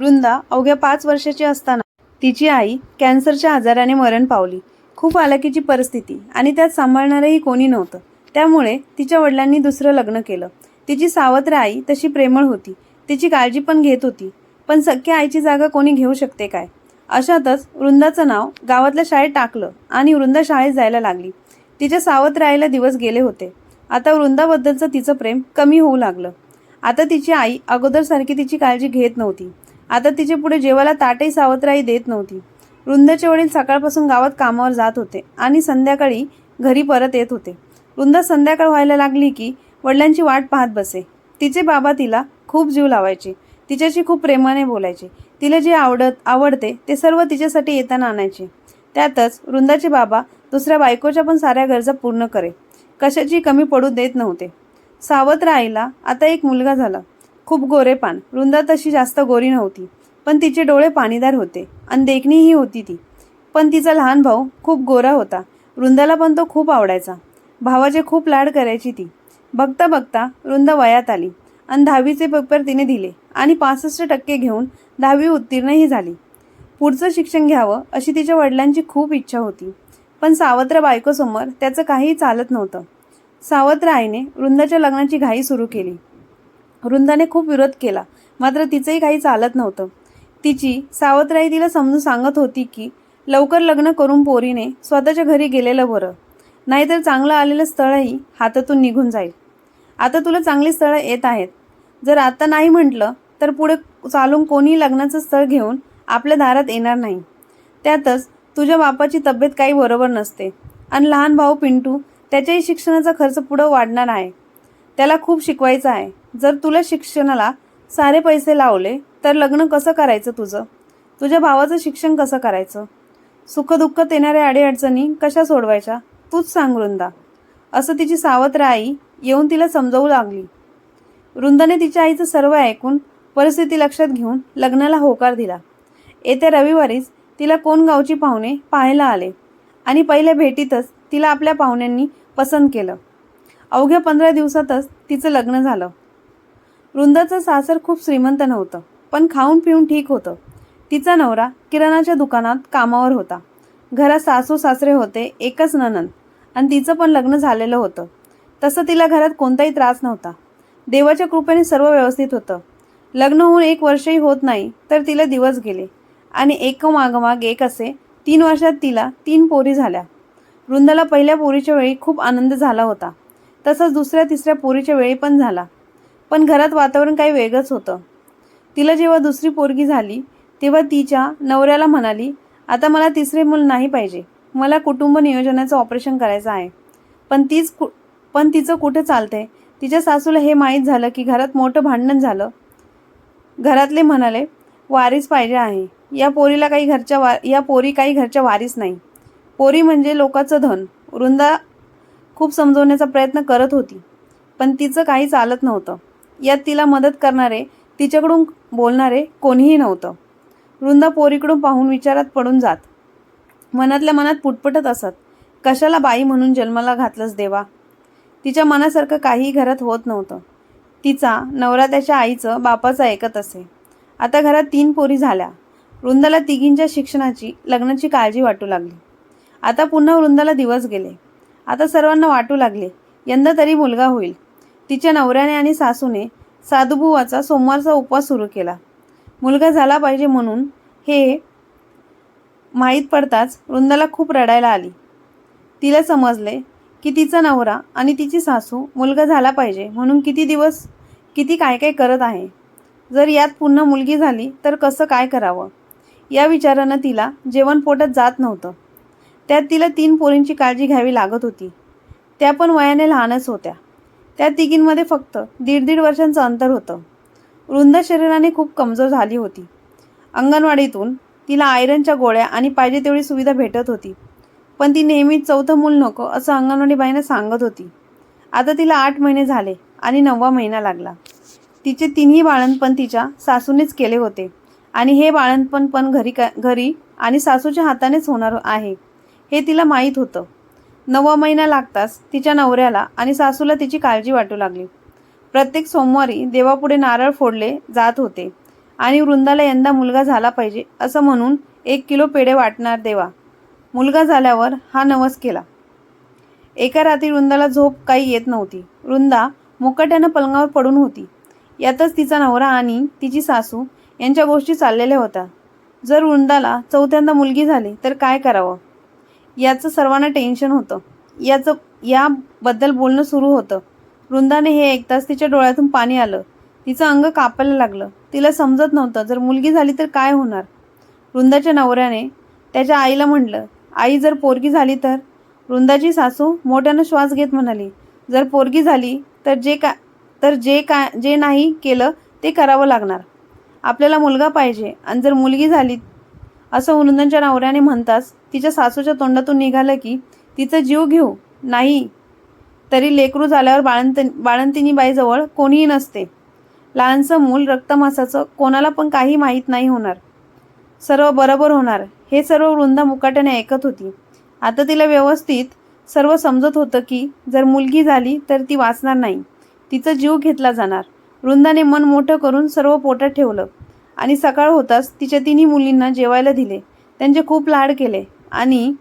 वृंदा अवघ्या पाच वर्षाची असताना तिची आई कॅन्सरच्या आजाराने मरण पावली. खूप हालाकीची परिस्थिती आणि त्यात सांभाळणारंही कोणी नव्हतं. त्यामुळे तिच्या वडिलांनी दुसरं लग्न केलं. तिची सावत्र आई तशी प्रेमळ होती. तिची काळजी पण घेत होती. पण सख्या आईची जागा कोणी घेऊ शकते काय? अशातच वृंदाचं नाव गावातल्या शाळेत टाकलं आणि वृंदा शाळेत जायला लागली. तिच्या सावत्र आईला दिवस गेले होते. आता वृंदाबद्दलचं तिचं प्रेम कमी होऊ लागलं. आता तिची आई अगोदरसारखी तिची काळजी घेत नव्हती. आता तिचे पुढे जेवायला ताटही सावत्राई देत नव्हती. वृंदाचे वडील सकाळपासून गावात कामावर जात होते आणि संध्याकाळी घरी परत येत होते. वृंदा संध्याकाळ व्हायला लागली की वडिलांची वाट पाहत बसे. तिचे बाबा तिला खूप जीव लावायचे. तिच्याशी खूप प्रेमाने बोलायचे. तिला जे आवडत आवडते ते सर्व तिच्यासाठी येताना आणायचे. त्यातच वृंदाचे बाबा दुसऱ्या बायकोच्या पण साऱ्या गरजा पूर्ण करे. कशाची कमी पडू देत नव्हते. सावत्र आईला आता एक मुलगा झाला. खूप गोरेपान वृंदा तशी जास्त गोरी नव्हती पण तिचे डोळे पाणीदार होते आणि देखणीही होती ती. पण तिचा लहान भाऊ खूप गोरा होता. वृंदाला पण तो खूप आवडायचा. भावाचे खूप लाड करायची ती. बघता बघता वृंदा वयात आली आणि दहावीचे पेपर तिने दिले आणि पासष्ट टक्के घेऊन दहावी उत्तीर्णही झाली. पुढचं शिक्षण घ्यावं अशी तिच्या वडिलांची खूप इच्छा होती. पण सावत्र बायकोसमोर त्याचं काहीही चालत नव्हतं. सावत्र आईने वृंदाच्या लग्नाची घाई सुरू केली. वृंदाने खूप विरोध केला. मात्र तिचंही काही चालत नव्हतं. तिची सावत्राई तिला समजून सांगत होती की लवकर लग्न करून पोरीने स्वतःच्या घरी गेलेलं बरं. नाहीतर चांगलं आलेलं स्थळही हातातून निघून जाईल. आता तुला चांगली स्थळं येत आहेत. जर आता नाही म्हटलं तर पुढे चालून कोणी लग्नाचं स्थळ घेऊन आपल्या दारात येणार नाही. त्यातच तुझ्या बापाची तब्येत काही बरोबर नसते. आणि लहान भाऊ पिंटू त्याच्याही शिक्षणाचा खर्च पुढं वाढणार आहे. त्याला खूप शिकवायचं आहे. जर तुला शिक्षणाला सारे पैसे लावले तर लग्न कसं करायचं तुझं? तुझ्या भावाचं शिक्षण कसं करायचं? सुखदुःखात येणाऱ्या अडीअडचणी कशा सोडवायच्या? तूच सांग वृंदा. असं तिची सावत्र आई येऊन तिला समजावू लागली. वृंदाने तिच्या आईचं सर्व ऐकून परिस्थिती लक्षात घेऊन लग्नाला होकार दिला. येत्या रविवारीच तिला कोण गावची पाहुणे पाहायला आले आणि पहिल्या भेटीतच तिला आपल्या पाहुण्यांनी पसंत केलं. अवघ्या पंधरा दिवसातच तिचं लग्न झालं. वृंदाचं सासर खूप श्रीमंत नव्हतं पण खाऊन पिऊन ठीक होतं. तिचा नवरा किराणाच्या दुकानात कामावर होता. घरात सासू सासरे होते एकच ननंद आणि तिचं पण लग्न झालेलं होतं. तसं तिला घरात कोणताही त्रास नव्हता. देवाच्या कृपेने सर्व व्यवस्थित होतं. लग्न होऊन एक वर्षही होत नाही तर तिला दिवस गेले आणि एक मागमाग एक असे तीन वर्षात तिला तीन पोरी झाल्या. वृंदाला पहिल्या पोरीच्या वेळी खूप आनंद झाला होता. तसंच दुसऱ्या तिसऱ्या पोरीच्या वेळी पण झाला. पण घरात वातावरण काही वेगळंच होतं. तिला जेव्हा दुसरी पोरगी झाली तेव्हा तिच्या नवऱ्याला म्हणाली आता मला तिसरे मूल नाही पाहिजे. मला कुटुंब नियोजनाचं ऑपरेशन करायचं आहे. पण तीच कु पण तिचं कुठं चालतंय? तिच्या सासूला हे माहीत झालं की घरात मोठं भांडण झालं. घरातले म्हणाले वारीस पाहिजे आहे. या पोरीला काही घरच्या वा या पोरी काही घरच्या वारीस नाही. पोरी म्हणजे लोकाचं धन. वृंदा खूप समजवण्याचा प्रयत्न करत होती. पण तिचं काही चालत नव्हतं. यात तिला मदत करणारे तिच्याकडून बोलणारे कोणीही नव्हतं. वृंदा पोरीकडून पाहून विचारात पडून जात. मनातल्या मनात पुटपटत असत. कशाला बाई म्हणून जन्माला घातलंस देवा? तिच्या मनासारखं काहीही घरात होत नव्हतं. तिचा नवरा त्याच्या आईचं बापाचं ऐकत असे. आता घरात तीन पोरी झाल्या. वृंदाला तिघींच्या शिक्षणाची लग्नाची काळजी वाटू लागली. आता पुन्हा वृंदाला दिवस गेले. आता सर्वांना वाटू लागले. यंदा तरी मुलगा होईल. तिच्या नवऱ्याने आणि सासूने साधुबुवाचा सोमवारचा उपवास सुरू केला. मुलगा झाला पाहिजे म्हणून हे माहीत पडताच वृंदाला खूप रडायला आली. तिला समजले की तिचा नवरा आणि तिची सासू मुलगा झाला पाहिजे म्हणून किती दिवस किती काय काय करत आहे. जर यात पुन्हा मुलगी झाली तर कसं काय करावं? या विचारानं तिला जेवण पोटात जात नव्हतं. त्यात तिला तीन पोरींची काळजी घ्यावी लागत होती. त्या पण वयाने लहानच होत्या. त्या तिघींमध्ये फक्त दीड दीड वर्षांचं अंतर होतं. वृंद शरीराने खूप कमजोर झाली होती. अंगणवाडीतून तिला आयरनच्या गोळ्या आणि पाहिजे तेवढी सुविधा भेटत होती. पण ती नेहमीच चौथं मूल नको असं अंगणवाडीबाईंना सांगत होती. आता तिला आठ महिने झाले आणि नववा महिना लागला. तिचे तिन्ही बाळणपण तिच्या सासूनेच केले होते. आणि हे बाळणपण पण घरी का घरी आणि सासूच्या हातानेच होणार आहे. हे तिला माहीत होतं. नववा महिना लागताच तिच्या नवऱ्याला आणि सासूला तिची काळजी वाटू लागली. प्रत्येक सोमवारी देवापुढे नारळ फोडले जात होते. आणि वृंदाला यंदा मुलगा झाला पाहिजे असं म्हणून एक किलो पेढे वाटणार देवा. मुलगा झाल्यावर हा नवस केला. एका रात्री वृंदाला झोप काही येत नव्हती. वृंदा मुकट्यानं पलंगावर पडून होती. यातच तिचा नवरा आणि तिची सासू यांच्या गोष्टी चाललेल्या होत्या. जर वृंदाला चौथ्यांदा मुलगी झाली तर काय करावं? याचं सर्वांना टेन्शन होतं. याचं याबद्दल बोलणं सुरू होतं. वृंदाने हे ऐकताच तिच्या डोळ्यातून पाणी आलं. तिचं अंग कापायला लागलं. तिला समजत नव्हतं. जर मुलगी झाली तर काय होणार? वृंदाच्या नवऱ्याने त्याच्या आईला म्हटलं आई जर पोरगी झाली तर? वृंदाची सासू मोठ्यानं श्वास घेत म्हणाली जर पोरगी झाली तर जे का तर जे का जे नाही केलं ते करावं लागणार. आपल्याला मुलगा पाहिजे. आणि जर मुलगी झाली असं उनंदनच्या नवऱ्याने म्हणताच तिच्या सासूच्या तोंडातून निघालं की तिचं जीव घेऊ? नाही. तरी लेकरू झाल्यावर बाळंत बाळंतिनी बाईजवळ कोणीही नसते. लहानसं मूल रक्तमासाचं कोणाला पण काही माहीत नाही होणार. सर्व बरोबर होणार. हे सर्व वृंदा मुकाट्याने ऐकत होती. आता तिला व्यवस्थित सर्व समजत होतं की जर मुलगी झाली तर ती वाचणार नाही. तिचा जीव घेतला जाणार. वृंदाने मन मोठं करून सर्व पोटात ठेवलं. आणि सकाळ होताच तिच्या तिन्ही मुलींना जेवायला दिले. त्यांचे खूप लाड केले आणि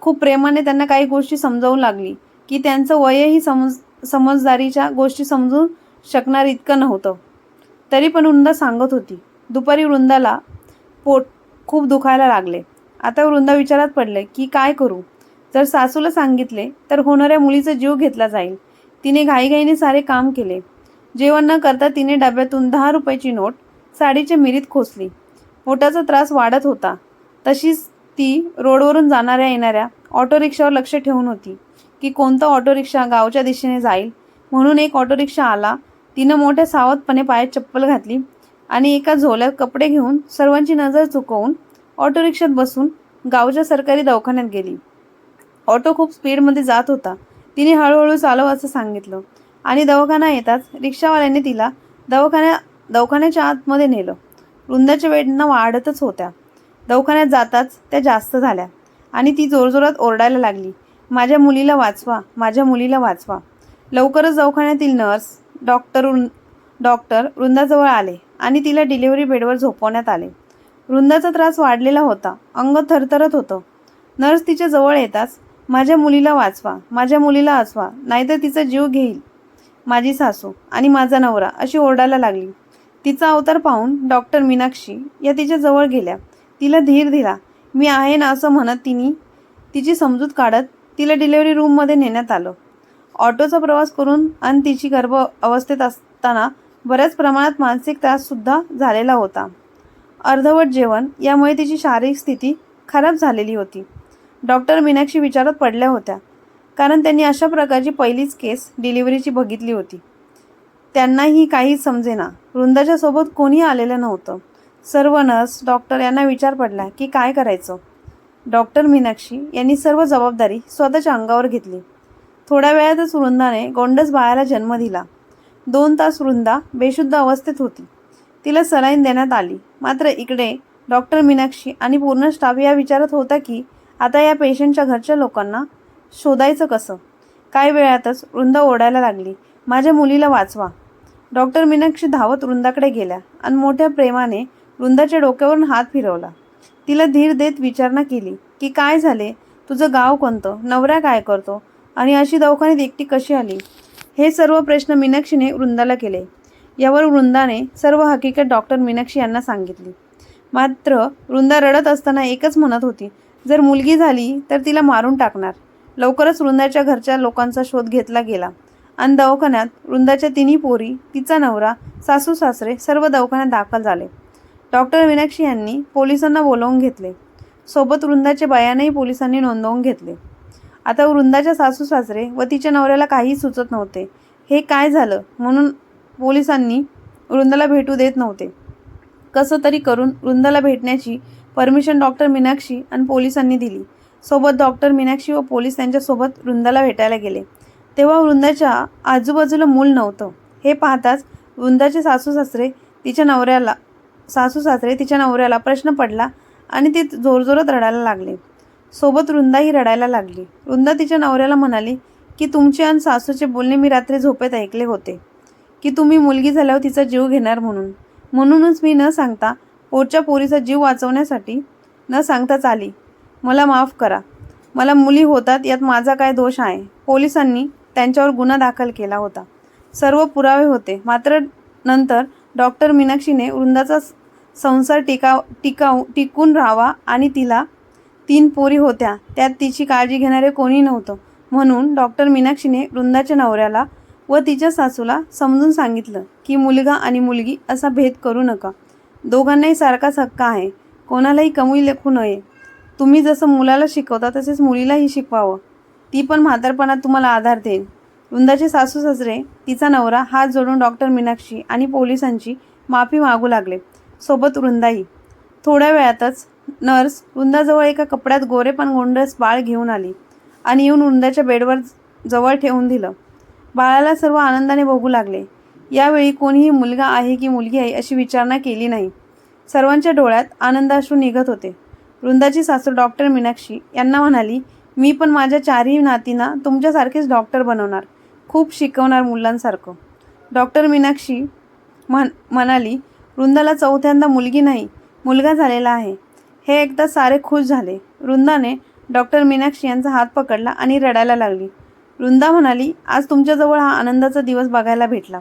खूप प्रेमाने त्यांना काही गोष्टी समजावू लागली की त्यांचं वयही समज समजदारीच्या गोष्टी समजू शकणार इतकं नव्हतं. तरी पण वृंदा सांगत होती. दुपारी वृंदाला पोट खूप दुखायला लागले. आता वृंदा विचारात पडले की काय करू? जर सासूला सांगितले तर होणाऱ्या मुलीचा जीव घेतला जाईल. तिने घाईघाईने सारे काम केले. जेवण न करता तिने डब्यातून दहा रुपयाची नोट साडीच्या मिरीत खोचली पोटाचा त्रास वाढत होता. तशीच ती रोडवरून जाणाऱ्या येणाऱ्या ऑटो रिक्षावर लक्ष ठेवून होती की कोणता ऑटो रिक्षा गावच्या दिशेने जाईल. म्हणून एक ऑटो रिक्षा आला. तिनं मोठ्या सावधपणे पायात चप्पल घातली आणि एका झोल्यात कपडे घेऊन सर्वांची नजर चुकवून ऑटो रिक्षात बसून गावच्या सरकारी दवाखान्यात गेली. ऑटो खूप स्पीडमध्ये जात होता. तिने हळूहळू चालव असं सांगितलं आणि दवाखाना येताच रिक्षावाल्याने तिला दवाखान्या दवाखान्याच्या आतमध्ये नेलं. वृंदाच्या वेदना वाढतच होत्या. दवाखान्यात जाताच त्या जास्त झाल्या. आणि ती जोरजोरात ओरडायला लागली. माझ्या मुलीला वाचवा माझ्या मुलीला वाचवा. लवकरच दवाखान्यातील नर्स डॉक्टर डॉक्टर वृंदाजवळ आले आणि तिला डिलिव्हरी बेडवर झोपवण्यात आले. वृंदाचा त्रास वाढलेला होता. अंग थरथरत होतं. नर्स तिच्या जवळ येताच माझ्या मुलीला वाचवा माझ्या मुलीला वाचवा नाहीतर तिचा जीव घेईल. माझी सासू आणि माझा नवरा अशी ओरडायला लागली. तिचा अवतार पाहून डॉक्टर मीनाक्षी या तिच्या जवळ गेल्या. तिला धीर दिला. मी आहे ना असं म्हणत तिने तिची समजूत काढत तिला डिलिव्हरी रूममध्ये नेण्यात आलं. ऑटोचा प्रवास करून आणि तिची गर्भ अवस्थेत असताना बऱ्याच प्रमाणात मानसिक त्राससुद्धा झालेला होता. अर्धवट जेवण यामुळे तिची शारीरिक स्थिती खराब झालेली होती. डॉक्टर मीनाक्षी विचारात पडल्या होत्या कारण त्यांनी अशा प्रकारची पहिलीच केस डिलिव्हरीची बघितली होती. त्यांनाही काही समजेना. वृंदाच्या सोबत कोणी आलेलं नव्हतं. सर्व नर्स डॉक्टर यांना विचार पडला की काय करायचं? डॉक्टर मीनाक्षी यांनी सर्व जबाबदारी स्वतःच्या अंगावर घेतली. थोड्या वेळातच वृंदाने गोंडस बाळाला जन्म दिला. दोन तास वृंदा बेशुद्ध अवस्थेत होती. तिला सलाईन देण्यात आली. मात्र इकडे डॉक्टर मीनाक्षी आणि पूर्ण स्टाफ या विचारत होता की आता या पेशंटच्या घरच्या लोकांना शोधायचं कसं? काही वेळातच वृंदा ओढायला लागली. माझ्या मुलीला वाचवा. डॉक्टर मीनाक्षी धावत वृंदाकडे गेल्या आणि मोठ्या प्रेमाने वृंदाच्या डोक्यावरून हात फिरवला. तिला धीर देत विचारणा केली की काय झाले? तुझं गाव कोणतं? नवरा काय करतो? आणि अशी दवाखान्यात एकटी कशी आली? हे सर्व प्रश्न मीनाक्षीने वृंदाला केले. यावर वृंदाने सर्व हकीकत डॉक्टर मीनाक्षी यांना सांगितली. मात्र वृंदा रडत असताना एकच म्हणत होती जर मुलगी झाली तर तिला मारून टाकणार. लवकरच वृंदाच्या घरच्या लोकांचा शोध घेतला गेला. आणि दवाखान्यात वृंदाच्या तिन्ही पोरी तिचा नवरा सासू सासरे सर्व दवाखान्यात दाखल झाले. डॉक्टर मीनाक्षी यांनी पोलिसांना बोलावून घेतले. सोबत वृंदाचे बयानही पोलिसांनी नोंदवून घेतले. आता वृंदाच्या सासू सासरे व तिच्या नवऱ्याला काही सुचत नव्हते. हे काय झालं म्हणून पोलिसांनी वृंदाला भेटू देत नव्हते. कसं तरी करून वृंदाला भेटण्याची परमिशन डॉक्टर मीनाक्षी आणि पोलिसांनी दिली. सोबत डॉक्टर मीनाक्षी व पोलीस त्यांच्यासोबत वृंदाला भेटायला गेले. तेव्हा वृंदाच्या आजूबाजूला मूल नव्हतं. हे पाहताच वृंदाचे सासू सासरे तिच्या नवऱ्याला सासू सासरे तिच्या नवऱ्याला प्रश्न पडला आणि ते जोरजोरात रडायला लागले. सोबत वृंदाही रडायला लागली. वृंदा तिच्या नवऱ्याला म्हणाली की तुमचे आणि सासूचे बोलणे मी रात्री झोपेत ऐकले होते. की तुम्ही मुलगी झाल्यावर तिचा जीव घेणार म्हणून. म्हणूनच मी न सांगता पोटच्या पोरीचा जीव वाचवण्यासाठी न सांगताच आली. मला माफ करा. मला मुली होतात यात माझा काय दोष आहे? पोलिसांनी त्यांच्यावर गुन्हा दाखल केला होता. सर्व पुरावे होते. मात्र नंतर डॉक्टर मीनाक्षीने वृंदाचा संसार टिकाव टिकाऊ टिकून राहावा आणि तिला तीन पोरी होत्या. त्यात तिची काळजी घेणारे कोणी नव्हतं. म्हणून डॉक्टर मीनाक्षीने वृंदाच्या नवऱ्याला व तिच्या सासूला समजून सांगितलं की मुलगा आणि मुलगी असा भेद करू नका. दोघांनाही सारखाच हक्क आहे. कोणालाही कमी लेखू नये. तुम्ही जसं मुलाला शिकवता तसेच मुलीलाही शिकवावं. ती पण म्हातारपणात तुम्हाला आधार देईल वृंदाचे सासू सासरे तिचा नवरा हात जोडून डॉक्टर मीनाक्षी आणि पोलिसांची माफी मागू लागले. सोबत वृंदाई. थोड्या वेळातच नर्स वृंदाजवळ एका कपड्यात गोरे पण गोंडस बाळ घेऊन आली आणि येऊन वृंदाच्या बेडवर जवळ ठेवून दिलं. बाळाला सर्व आनंदाने बघू लागले. यावेळी कोणीही मुलगा आहे की मुलगी आहे अशी विचारणा केली नाही. सर्वांच्या डोळ्यात आनंदाश्रू निघत होते. वृंदाची सासू डॉक्टर मीनाक्षी यांना म्हणाली मी पण माझ्या चारही नातींना तुमच्यासारखेच डॉक्टर बनवणार खूप शिकवणार मुलांसारखं. डॉक्टर मीनाक्षी म्हण म्हणाली वृंदाला चौथ्यांदा मुलगी नाही मुलगा झालेला आहे. हे एकदा सारे खुश झाले. वृंदाने डॉक्टर मीनाक्षी यांचा हात पकडला आणि रडायला लागली. वृंदा म्हणाली आज तुमच्याजवळ हा आनंदाचा दिवस बघायला भेटला.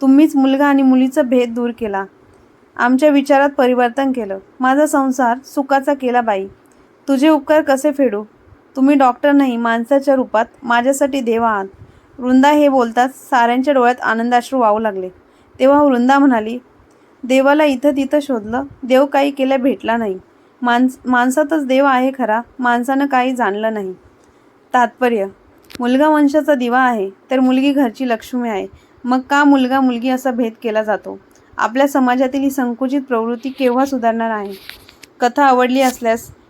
तुम्हीच मुलगा आणि मुलीचा भेद दूर केला. आमच्या विचारात परिवर्तन केलं. माझा संसार सुखाचा केला बाई. तुझे उपकार कसे फेडू? तुम्ही डॉक्टर नाही माणसाच्या रूपात माझ्यासाठी देव आहात. वृंदा हे बोलताच साऱ्यांच्या डोळ्यात आनंदाश्रू वाहू लागले. तेव्हा वृंदा म्हणाली देवाला इथं तिथं शोधलं देव काही केल्या भेटला नाही. माणस माणसातच देव आहे खरा माणसानं काही जाणलं नाही. तात्पर्य मुलगा वंशाचा दिवा आहे तर मुलगी घरची लक्ष्मी आहे. मग का मुलगा मुलगी असा भेद केला जातो? आपल्या समाजातील ही संकुचित प्रवृत्ती केव्हा सुधारणार आहे? कथा आवडली असल्यास